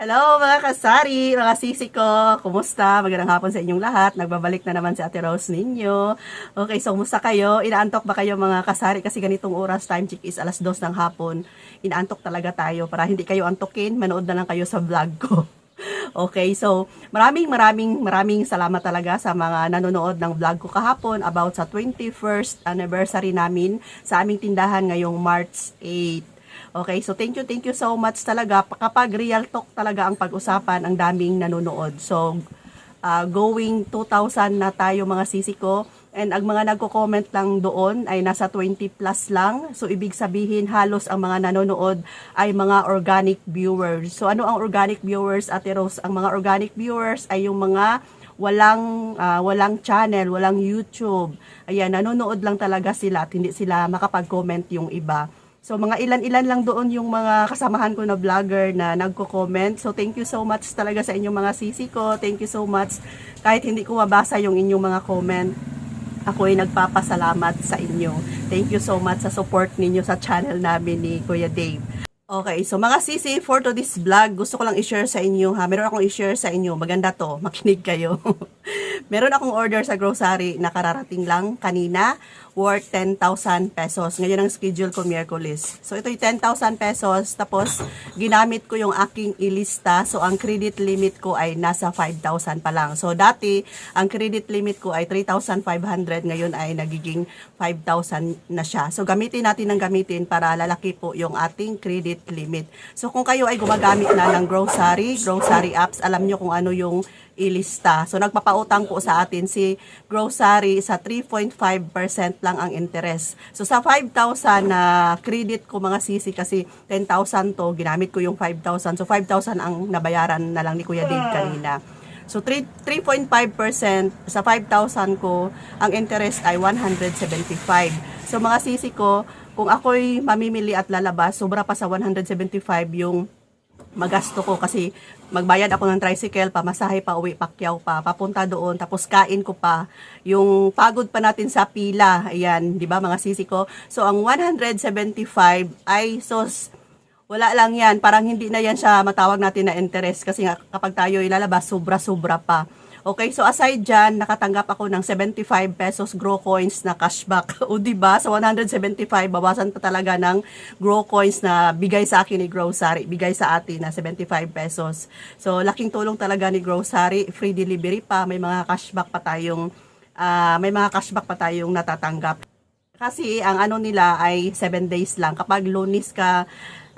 Hello mga kasari, mga sisi ko. Kumusta? Magandang hapon sa inyong lahat. Nagbabalik na naman si Ate Rose ninyo. Okay, so kumusta kayo? Inaantok ba kayo mga kasari? Kasi ganitong oras, time check is alas dos ng hapon. Inaantok talaga tayo. Para hindi kayo antokin, manood na lang kayo sa vlog ko. Okay, so maraming maraming maraming salamat talaga sa mga nanonood ng vlog ko kahapon about sa 21st anniversary namin sa aming tindahan ngayong March 8. Okay, so thank you, thank you so much talaga. Kapag real talk talaga ang pag-usapan, ang daming nanonood. So, uh, going 2,000 na tayo mga sisi ko. And ang mga nagko-comment lang doon ay nasa 20 plus lang. So, ibig sabihin halos ang mga nanonood ay mga organic viewers. So, ano ang organic viewers, Ate Rose? Ang mga organic viewers ay yung mga walang ah, walang channel, walang YouTube. Ayan, nanonood lang talaga sila at hindi sila makapag-comment yung iba. So mga ilan-ilan lang doon yung mga kasamahan ko na vlogger na nagko-comment. So thank you so much talaga sa inyong mga sisi ko. Thank you so much. Kahit hindi ko mabasa yung inyong mga comment, ako ay nagpapasalamat sa inyo. Thank you so much sa support ninyo sa channel namin ni Kuya Dave. Okay, so mga sisi, for to this vlog, gusto ko lang i-share sa inyo ha. Meron akong i-share sa inyo. Maganda to, makinig kayo. Meron akong order sa grocery na kararating lang kanina worth 10,000 pesos. Ngayon ang schedule ko Miyerkules. So ito yung 10,000 pesos tapos ginamit ko yung aking ilista. So ang credit limit ko ay nasa 5,000 pa lang. So dati ang credit limit ko ay 3,500 ngayon ay nagiging 5,000 na siya. So gamitin natin ng gamitin para lalaki po yung ating credit limit. So kung kayo ay gumagamit na ng grocery, grocery apps, alam nyo kung ano yung ilista. So nagpapautang po sa atin si grocery sa 3.5% lang ang interest. So sa 5,000 na credit ko mga sisi kasi 10,000 to, ginamit ko yung 5,000. So 5,000 ang nabayaran na lang ni Kuya Dave kanina. So 3 3.5% sa 5,000 ko, ang interest ay 175. So mga sisi ko, kung ako'y mamimili at lalabas, sobra pa sa 175 yung magasto ko kasi magbayad ako ng tricycle, pamasahe pa uwi, pakyaw pa, papunta doon, tapos kain ko pa. Yung pagod pa natin sa pila, ayan, di ba mga sisi ko? So, ang 175 ay sos, wala lang yan, parang hindi na yan siya matawag natin na interest kasi nga kapag tayo ilalabas, sobra-sobra pa. Okay, so aside dyan, nakatanggap ako ng 75 pesos grow coins na cashback. o di ba sa 175, bawasan pa talaga ng grow coins na bigay sa akin ni Grocery, bigay sa atin na 75 pesos. So, laking tulong talaga ni Grocery, free delivery pa, may mga cashback pa tayong, ah, may mga cashback pa tayong natatanggap. Kasi ang ano nila ay 7 days lang. Kapag lunis ka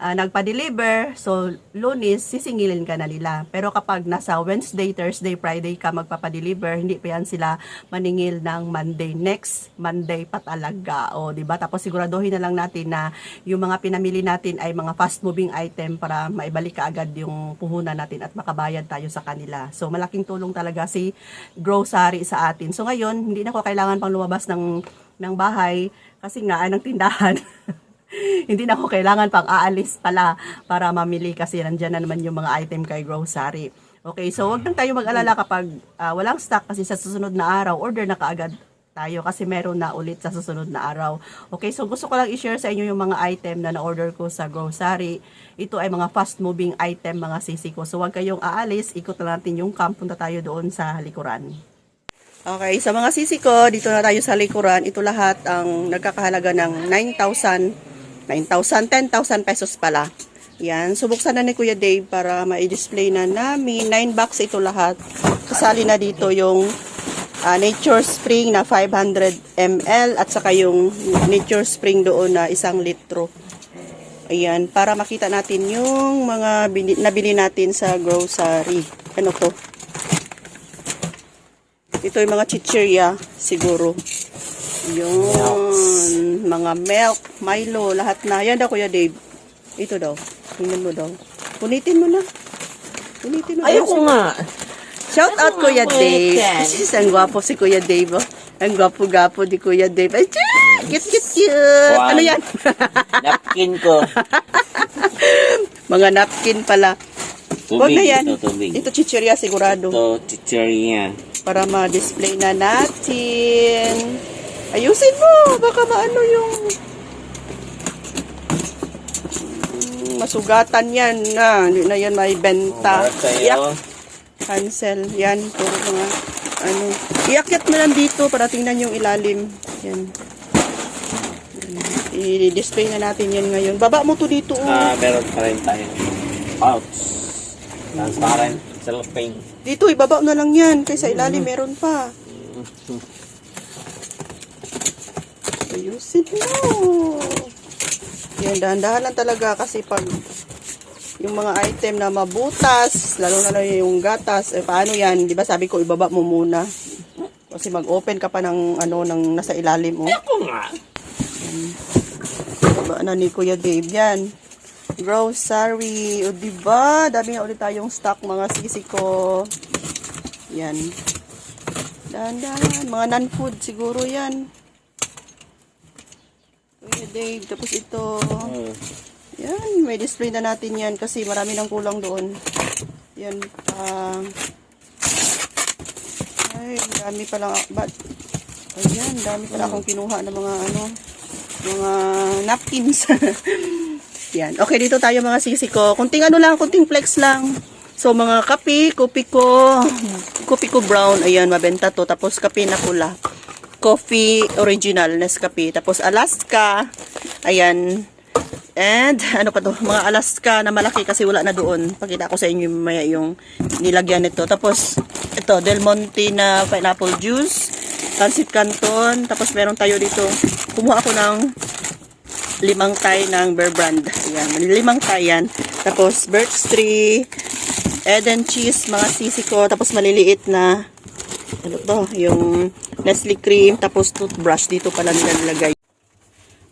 ah, nagpa-deliver, so lunis, sisingilin ka na nila. Pero kapag nasa Wednesday, Thursday, Friday ka magpapa-deliver, hindi pa yan sila maningil ng Monday. Next Monday pa talaga. O, di ba? Tapos siguraduhin na lang natin na yung mga pinamili natin ay mga fast-moving item para maibalik ka agad yung puhunan natin at makabayad tayo sa kanila. So, malaking tulong talaga si grocery sa atin. So, ngayon, hindi na ko kailangan pang lumabas ng, ng bahay kasi nga, ay ng tindahan. hindi na ako kailangan pang aalis pala para mamili kasi nandyan na naman yung mga item kay grocery. Okay, so wag lang tayo mag-alala kapag ah, walang stock kasi sa susunod na araw, order na kaagad tayo kasi meron na ulit sa susunod na araw. Okay, so gusto ko lang i-share sa inyo yung mga item na na-order ko sa grocery. Ito ay mga fast-moving item, mga sisi ko. So wag kayong aalis, ikot na natin yung camp, punta tayo doon sa likuran. Okay, sa mga sisi ko, dito na tayo sa likuran. Ito lahat ang nagkakahalaga ng 9,000 9,000, 10,000 pesos pala. Yan. Subuksan na ni Kuya Dave para ma-display na namin. 9 box ito lahat. Kasali na dito yung ah, Nature Spring na 500 ml at saka yung Nature Spring doon na isang litro. Ayan. Para makita natin yung mga nabili natin sa grocery. Ano to? Ito yung mga chichirya siguro. Yun. Mga milk, Milo, lahat na. Yan daw, Kuya Dave. Ito daw. Tingnan mo daw. Punitin mo na. Punitin mo. Ayoko nga. Shout out, Kuya nga, Dave. Sis, ang gwapo si Kuya Dave. Oh. Ang gwapo-gwapo di Kuya Dave. Ay, tiyah! cute, cute, cute. Ano yan? Napkin ko. Mga napkin pala. Huwag Tubig na yan. ito, tubig. Ito chichirya sigurado. Ito, chicheria. Para ma-display na natin. Ayusin mo. Baka maano yung... masugatan yan na. Hindi na yan may benta. Iyak, cancel. Yan, puro mga ano. Iakyat mo lang dito para tingnan yung ilalim. Yan. I-display na natin yan ngayon. Baba mo to dito. oh. Ah, meron pa rin tayo. Pouch. Transparent. Cellophane. Dito, ibaba na lang yan. Kaysa ilalim, meron pa. Ayusin mo. Yan, dahan-dahan lang talaga kasi pag yung mga item na mabutas, lalo na lang yung gatas, eh paano yan? Di ba sabi ko, ibaba mo muna. Kasi mag-open ka pa ng ano, ng nasa ilalim mo. Ako nga. Diba na ni Kuya Dave yan. Grocery. O diba? Dami nga ulit tayong stock mga sisi ko. Yan. Dahan-dahan. Mga non-food siguro yan. Kuya Dave. Tapos ito. Hmm. Yan. May display na natin yan kasi marami nang kulang doon. Yan pa. ay, dami pa lang. But, ayan, dami pala akong kinuha ng mga ano, mga napkins. Yan. Okay, dito tayo mga sisi ko. Kunting ano lang, kunting flex lang. So, mga kape, kopi ko, kopi ko brown, ayan, mabenta to. Tapos, kape na pula. Coffee original, Nescafe. Tapos, Alaska, ayan. And, ano pa to, mga Alaska na malaki kasi wala na doon. Pakita ko sa inyo maya yung nilagyan nito. Tapos, ito, Del Monte na pineapple juice, Pancit Canton. Tapos, meron tayo dito, kumuha ako ng limang tie ng Bear Brand. Ayan, limang tie yan. Tapos, birch tree, Eden cheese, mga sisi ko. Tapos, maliliit na, ano to, yung Nestle cream. Tapos, toothbrush. Dito pala nila nilagay.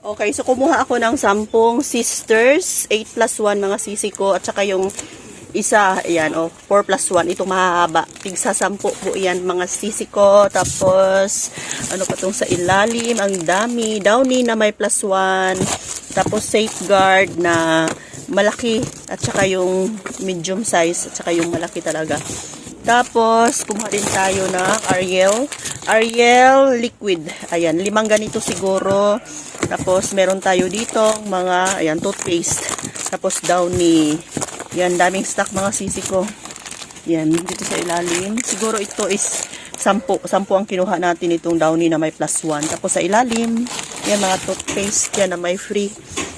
Okay, so kumuha ako ng sampung sisters, 8 plus 1 mga sisi ko, at saka yung isa, ayan, oh, 4 plus 1, itong mahahaba. Tigsa sampu po yan, mga sisi ko. Tapos, ano pa tong sa ilalim, ang dami. Downy na may plus 1. Tapos, safeguard na malaki, at saka yung medium size, at saka yung malaki talaga. Tapos, kumuha din tayo ng Ariel. Ariel liquid. Ayan, limang ganito siguro. Tapos, meron tayo dito mga, ayan, toothpaste. Tapos, downy. Yan, daming stock mga sisi ko. Yan, dito sa ilalim. Siguro ito is sampu. Sampu ang kinuha natin itong downy na may plus one. Tapos sa ilalim, yan mga toothpaste yan na may free.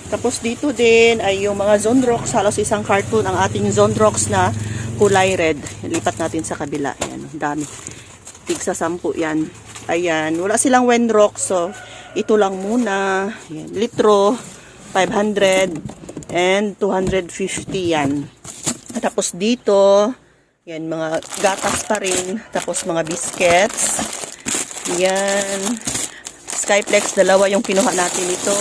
Tapos dito din ay yung mga Zonrox. Halos isang carton ang ating Zonrox na kulay red. Lipat natin sa kabila. Yan, dami. Tig sa sampu yan. Ayan, wala silang Wenrox. So, ito lang muna. Yan, litro, 500 and 250 yan. Tapos dito, yan, mga gatas pa rin. Tapos mga biscuits. Yan. Skyplex, dalawa yung kinuha natin ito.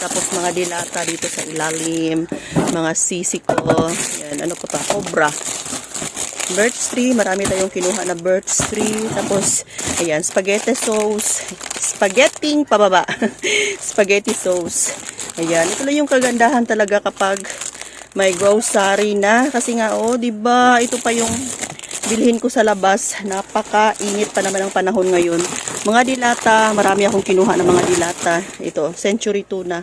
Tapos mga dilata dito sa ilalim. Mga sisiko. Yan, ano pa pa? Cobra. Birch tree, marami tayong kinuha na birch tree. Tapos, ayan, spaghetti sauce. Spaghetti pababa. spaghetti sauce. Ayan, ito lang yung kagandahan talaga kapag may grocery na. Kasi nga, oh, di ba ito pa yung bilhin ko sa labas. Napaka-init pa naman ang panahon ngayon. Mga dilata, marami akong kinuha ng mga dilata. Ito, century tuna.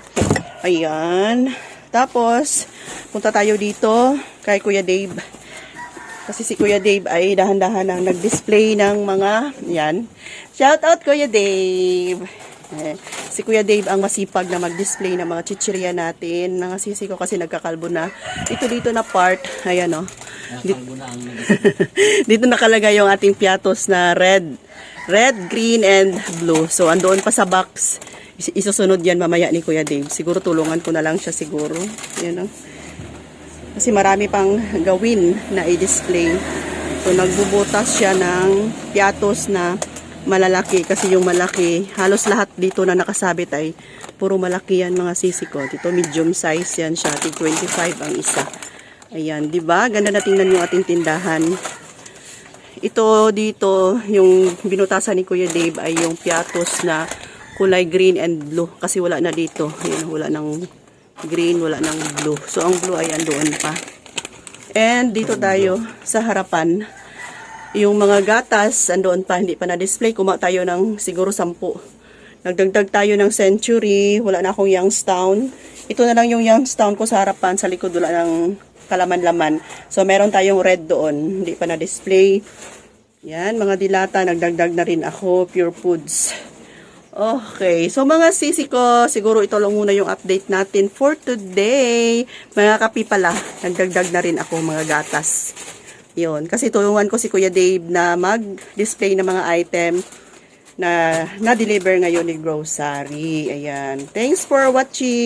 Ayan. Tapos, punta tayo dito kay Kuya Dave. Kasi si Kuya Dave ay dahan-dahan ang nag-display ng mga, yan. Shout out Kuya Dave! Eh, si Kuya Dave ang masipag na mag-display ng mga chichirya natin. Mga sisi ko kasi nagkakalbo na. Ito dito na part, ayan o. Dito, dito nakalagay yung ating piatos na red. Red, green, and blue. So, andoon pa sa box. Is- Isusunod yan mamaya ni Kuya Dave. Siguro tulungan ko na lang siya siguro. Yan o. Kasi marami pang gawin na i-display. So, nagbubutas siya ng piatos na malalaki. Kasi yung malaki, halos lahat dito na nakasabit ay puro malaki yan mga sisi ko. Dito medium size yan siya. Tig 25 ang isa. Ayan, di ba? Ganda na tingnan yung ating tindahan. Ito dito, yung binutasan ni Kuya Dave ay yung piatos na kulay green and blue. Kasi wala na dito. Ayan, wala ng green, wala ng blue. So, ang blue ay andoon pa. And dito tayo sa harapan. Yung mga gatas, andoon pa, hindi pa na-display. Kuma tayo ng siguro sampu. Nagdagdag tayo ng Century. Wala na akong Youngstown. Ito na lang yung Youngstown ko sa harapan, sa likod wala ng kalaman-laman. So, meron tayong red doon. Hindi pa na-display. Yan, mga dilata. Nagdagdag na rin ako. Pure Foods. Okay. So, mga sisi ko, siguro ito lang muna yung update natin for today. Mga kapi pala, nagdagdag na rin ako mga gatas. Yun. Kasi tulungan ko si Kuya Dave na mag-display ng mga item na na-deliver ngayon ni Grocery. Ayan. Thanks for watching.